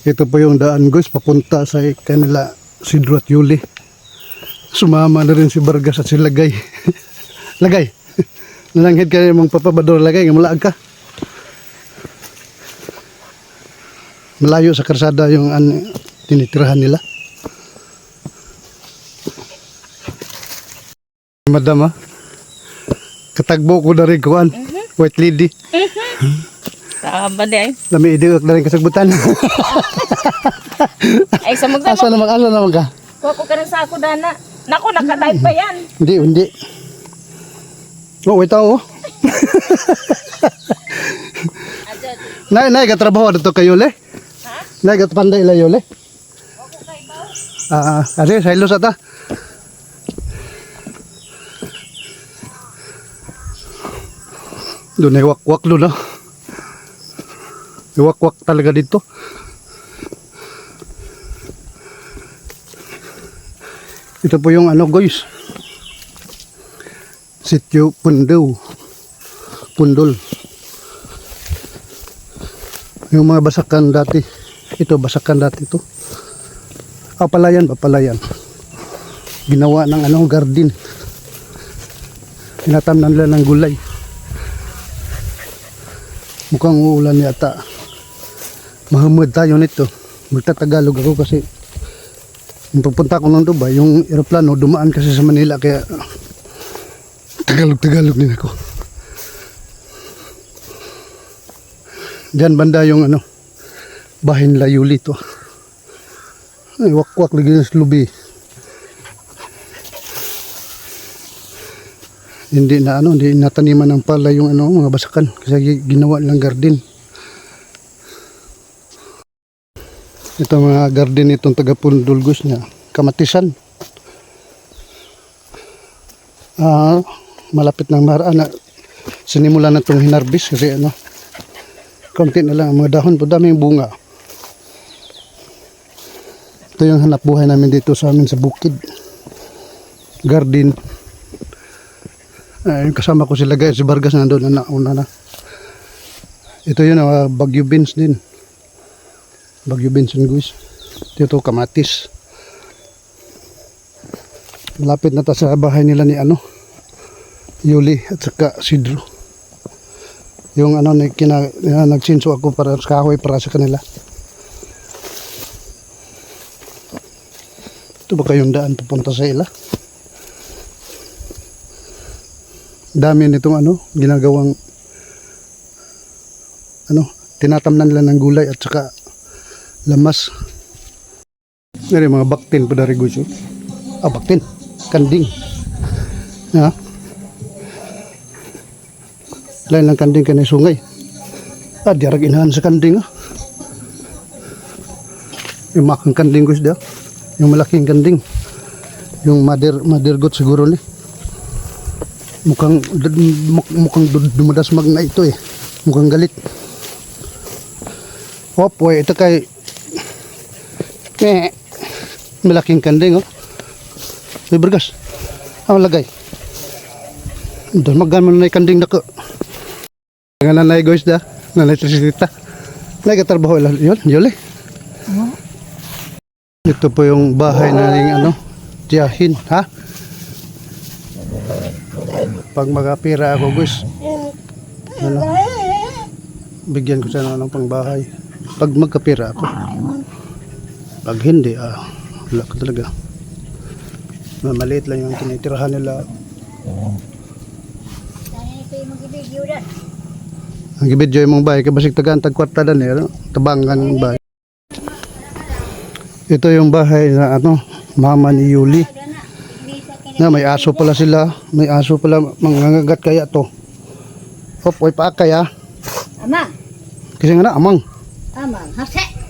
Ito po yung daan guys, papunta sa kanila si Drew at Yuli. Sumama na rin si Vargas at si Lagay. Lagay, nalanghid ka mong papabador Lagay, malaag ka. Malayo sa karsada yung an, tinitirahan nila. Madam ah, katagbo ko na rin kuan, white lady. Tama di ay. Lami idiot na rin kasagbutan. Ay, sa magdamo. asa naman, asa naman ka? Kuha ko ka rin sa ako, Dana. Naku, nakatype pa yan. Hindi, hindi. Oh, wait oh. nay, nay, katrabaho na to kayo le? Ha? Nay, katpanday la yole? Ah, uh, ate, sa ilos ata. Doon ay wakwak doon ah. May wakwak talaga dito. Ito po yung ano guys. Sityo Pundaw. Pundol. Yung mga basakan dati. Ito basakan dati ito. Ah, palayan ba? Palayan. Ginawa ng ano, garden. Tinatamnan nila ng gulay. Mukhang uulan yata. Mahamad tayo nito. Magtatagalog ako kasi yung pupunta ko ng Dubai, yung aeroplano dumaan kasi sa Manila kaya Tagalog-Tagalog din ako. Diyan banda yung ano, bahay nila Yuli to. Ay, wakwak lagi ng slubi. Hindi na ano, hindi nataniman ng pala yung ano, mga basakan kasi ginawa nilang garden. Ito mga garden itong taga Pundulgos niya. Kamatisan. Ah, malapit ng mara na sinimula na itong hinarbis kasi ano konti na lang ang mga dahon. Po daming bunga. Ito yung hanap buhay namin dito sa amin sa bukid. Garden. Ah, yung kasama ko sila guys si Vargas nandun na nauna na. Ito yun uh, Bagyo beans din Bagyo beans and guys dito kamatis malapit na ta sa bahay nila ni ano Yuli at saka Sidro. Yung ano na kina, na, nagsinso ako para sa kahoy para sa kanila. Ito ba kayong daan papunta sa ila? Dami nitong ano, ginagawang ano, tinatamnan nila ng gulay at saka lamas. Dari mga baktin pa dari gusto. Ah, baktin. Kanding. Ha? Lain lang kanding kanay sungay. Ah, diarag inahan sa kanding ah. Yung makang kanding ko siya. Yung malaking kanding. Yung mother goat siguro ni. Mukhang, muk- mukhang dumadas magna ito eh. Mukhang galit. Way, ito kay... Meh. Malaking kanding oh. May bergas. Ang lagay. Doon magano na kanding dako. Nga nanay guys da, nanay trisita. Nagatrabaho lang yun, eh. Ito po yung bahay na ng ano, tiyahin, ha? Pag magapira ako guys, ano, bigyan ko siya ng anong pangbahay. Pag magkapira ako. Pag hindi, ah, wala ko talaga. Ah, Maliit lang yung tinitirahan nila. Ang gibidyo yung mga bahay, kaya basig tagaan tagkwarta eh, ano? tabangan yung bahay. Ito yung bahay na ano, mama ni Yuli. Na may aso pala sila, may aso pala, mangangagat kaya to. Hop, oy pa kaya. Ama, Kasi nga na, amang. ama, hase.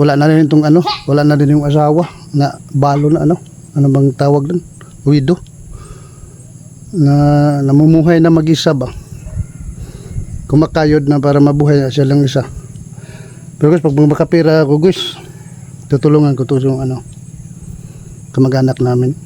wala na rin itong ano, wala na rin yung asawa na balo na ano, ano bang tawag doon? Widow. Na namumuhay na mag-isa ba? Kumakayod na para mabuhay na siya lang isa. Pero guys, pag makapira ako guys, tutulungan ko to yung ano, kamag-anak namin.